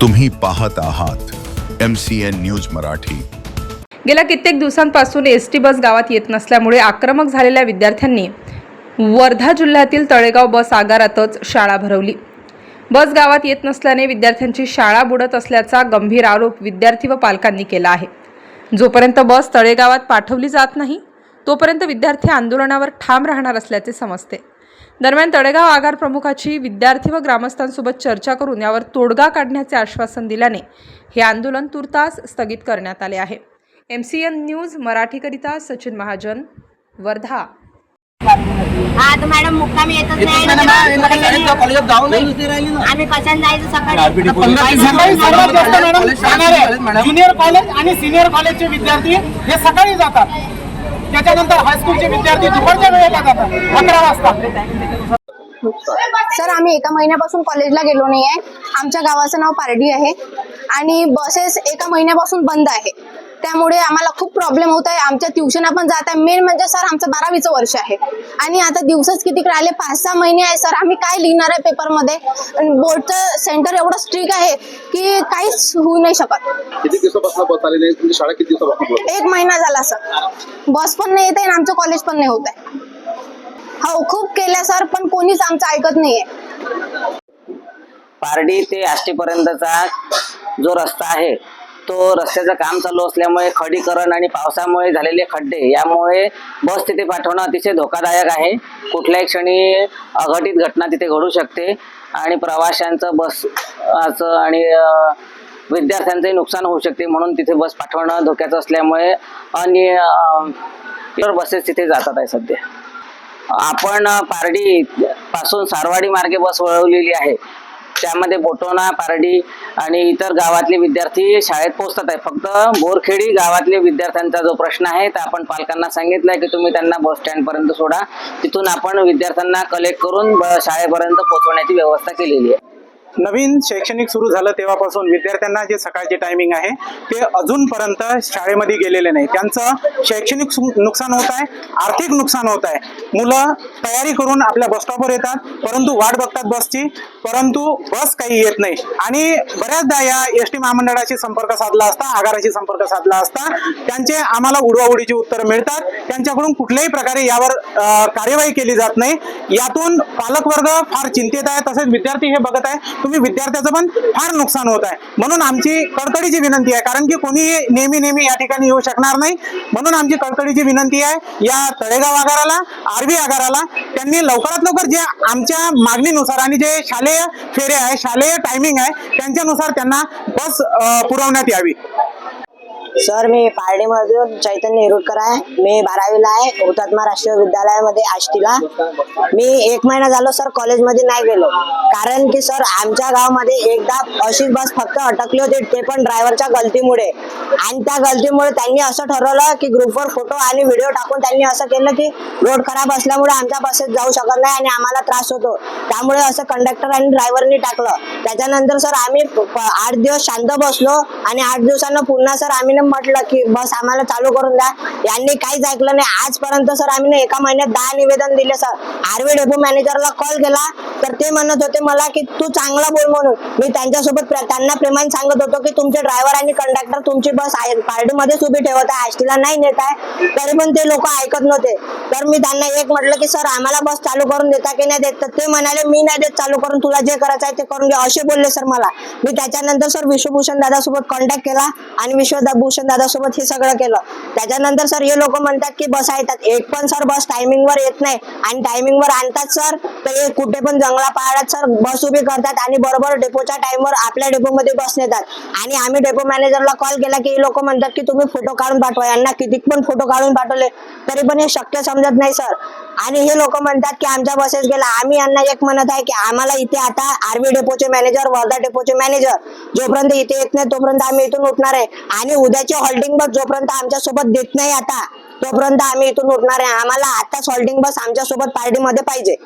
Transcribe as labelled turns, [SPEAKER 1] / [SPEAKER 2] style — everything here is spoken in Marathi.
[SPEAKER 1] तुम्ही पाहत आहात M C N news Marathi.
[SPEAKER 2] गेल्या कित्येक दिवसांपासून एस टी बस गावात येत नसल्यामुळे आक्रमक झालेल्या विद्यार्थ्यांनी वर्धा जिल्ह्यातील तळेगाव बस आगारातच शाळा भरवली. बस गावात येत नसल्याने विद्यार्थ्यांची शाळा बुडत असल्याचा गंभीर आरोप विद्यार्थी व पालकांनी केला आहे. जोपर्यंत बस तळेगावात पाठवली जात नाही तोपर्यंत विद्यार्थी आंदोलनावर ठाम राहणार असल्याचे समजते. दरम्यान तळेगाव आगार प्रमुखाची विद्यार्थी व ग्रामस्थांसोबत चर्चा करून यावर तोडगा काढण्याचे आश्वासन दिल्याने हे आंदोलन तुर्तास स्थगित करण्यात आले आहे. एम सी एन न्यूज मराठीकरिता सचिन महाजन वर्धा.
[SPEAKER 3] आज मॅडम मुक्कामी येतच नाही आम्ही कशाने जायचं सकाळी?
[SPEAKER 4] सकाळी सर्वात जास्त मॅडम जाणार आहे ज्युनियर कॉलेज आणि सिनियर कॉलेजचे विद्यार्थी हे सकाळी जातात. त्याच्यानंतर हायस्कूलचे विद्यार्थी दुपारच्या वेळेला जातात. अकरा वाजता.
[SPEAKER 5] सर आम्ही एका महिन्यापासून कॉलेजला गेलो नाही आहे आमच्या गावाचं नाव पारडी आहे. आणि बसेस एका महिन्यापासून बंद आहे. त्यामुळे आम्हाला खूप प्रॉब्लेम होत आहे. आमच्या ट्युशना पण जात आहे. मेन म्हणजे सर आमचं बारावीचं वर्ष आहे. आणि आता दिवसच किती राहिले? पाच सहा महिने आहे सर आम्ही काय लिहिणार आहे पेपरमध्ये बोर्डचं सेंटर एवढं स्ट्रिक आहे की काहीच होऊ नाही शकत.
[SPEAKER 6] किती दिवसापासून बस आली नाही? तुमची शाळा किती दिवसापासून बंद आहे?
[SPEAKER 5] एक महिना झाला सर बस पण नाही येत आहे आणि आमचं कॉलेज पण नाही होत आहे. हो खूप केल्या सर पण कोणीच आमचं ऐकत नाहीये.
[SPEAKER 7] पारडी ते आष्टीपर्यंतचा जो रस्ता आहे तो रस्त्याचं काम चालू असल्यामुळे खडीकरण आणि पावसामुळे झालेले खड्डे यामुळे बस तिथे पाठवणं अतिशय धोकादायक आहे. कुठल्याही क्षणी अघटित घटना तिथे घडू शकते आणि प्रवाशांचं बसचं आणि विद्यार्थ्यांचंही नुकसान होऊ शकते म्हणून तिथे बस पाठवणं धोक्याचं असल्यामुळे आणि बसेस तिथे जातात आहे सध्या. आपण पारडी पासून सारवाडी मार्गे बस वळवलेली आहे. त्यामध्ये बोटोना पारडी आणि इतर गावातले विद्यार्थी शाळेत पोहोचतात आहे. फक्त बोरखेडी गावातले विद्यार्थ्यांचा जो प्रश्न आहे तर आपण पालकांना सांगितलंय की तुम्ही त्यांना बस स्टँड पर्यंत सोडा. तिथून आपण विद्यार्थ्यांना कलेक्ट करून शाळेपर्यंत पोहोचवण्याची व्यवस्था केलेली आहे.
[SPEAKER 4] नवीन शैक्षणिक सुरू झालं तेव्हापासून विद्यार्थ्यांना जे सकाळचे टायमिंग आहे ते अजूनपर्यंत शाळेमध्ये गेलेले नाही. त्यांचं शैक्षणिक नुकसान होत आहे आर्थिक नुकसान होत आहे. मुलं तयारी करून आपल्या बसस्टॉपवर येतात परंतु वाट बघतात बसची परंतु बस काही येत नाही. आणि बऱ्याचदा या एस टी महामंडळाशी संपर्क साधला असता आगाराशी संपर्क साधला असता त्यांचे आम्हाला उडवाउडीची उत्तरं मिळतात. त्यांच्याकडून कुठल्याही प्रकारे यावर कार्यवाही केली जात नाही. यातून पालकवर्ग फार चिंतेत आहे तसेच विद्यार्थी हे बघत आहे तुम्ही विद्यार्थ्याचं पण फार नुकसान होत आहे. म्हणून आमची कडकडीची विनंती आहे. कारण की कोणी नेहमी नेहमी या ठिकाणी येऊ शकणार नाही. म्हणून आमची कडकडीची विनंती आहे या तळेगाव आगाराला आरबी आगाराला त्यांनी लवकरात लवकर जे आमच्या मागणीनुसार आणि जे शालेय फेरे आहे शालेय टायमिंग आहे त्यांच्यानुसार त्यांना बस पुरवण्यात यावी.
[SPEAKER 8] सर मी पारडीमधून चैतन्य हिरुटकर आहे. मी बारावीला आहे. हुतात्मा राष्ट्रीय विद्यालयामध्ये आष्टीला. मी एक महिना झालो सर कॉलेजमध्ये नाही गेलो. कारण की सर आमच्या गावामध्ये एकदा अशीच बस फक्त अटकली होती. ते पण ड्रायव्हरच्या गलतीमुळे. आणि त्या गलतीमुळे त्यांनी असं ठरवलं की ग्रुपवर फोटो आणि व्हिडिओ टाकून त्यांनी असं केलं की रोड खराब असल्यामुळे आमच्या बसेस जाऊ शकत नाही आणि आम्हाला त्रास होतो. त्यामुळे असं कंडक्टर आणि ड्रायव्हरनी टाकलं. त्याच्यानंतर सर आम्ही आठ दिवस शांत बसलो आणि आठ दिवसांना पुन्हा सर आम्ही ना म्हटलं की बस आम्हाला चालू करून द्या. यांनी काहीच ऐकलं नाही. आजपर्यंत सर आम्ही ना एका महिन्यात दहा निवेदन दिले सर. आरवी डेपो मॅनेजरला कॉल केला. तर ते म्हणत होते मला की तू चांगला बोल म्हणून. मी त्यांच्यासोबत त्यांना प्रेमाने सांगत होतो की तुमचे ड्रायव्हर आणि कंडक्टर तुमची बस आहे. पार्टीमध्येच उभी ठेवत आहे. आष्टीला नाही नेत आहे. तरी पण ते लोक ऐकत नव्हते. तर मी त्यांना एक म्हटलं की सर आम्हाला बस चालू करून देता की नाही देत? तर ते म्हणाले मी नाही देत चालू करून तुला जे करायचं आहे ते करून घे. असे बोलले सर मला. मी त्याच्यानंतर सर विश्वभूषण दादासोबत कॉन्टॅक्ट केला आणि विश्वभूषण दादासोबत हे सगळं केलं. त्याच्यानंतर सर हे लोक म्हणतात की बस येतात एक पण सर बस टायमिंगवर येत नाही आणि टायमिंग वर आणतात सर तर हे कुठे पण जंगला पहाडात सर बस उभी करतात आणि बरोबर डेपोच्या टाइमवर आपल्या डेपोमध्ये बस नेतात. आणि आम्ही डेपो मॅनेजरला कॉल केला की हे लोक म्हणतात की तुम्ही फोटो काढून पाठवा. यांना किती पण फोटो काढून पाठवले तरी पण हे शक्य समजत नाही सर आणि हे लोक म्हणतात की आमच्या बसेस गेला. आम्ही यांना एक म्हणत आहे की आम्हाला इथे आता आर्मी डेपोचे मॅनेजर वर्धा डेपोचे मॅनेजर जोपर्यंत इथे येत नाही तोपर्यंत आम्ही इथून उठणार आहे. आणि उद्याची हॉल्डिंग बस जोपर्यंत आमच्यासोबत देत नाही आता तोपर्यंत आम्ही इथून उठणार आहे. आम्हाला आताच हॉल्टिंग बस आमच्यासोबत पार्टीमध्ये पाहिजे.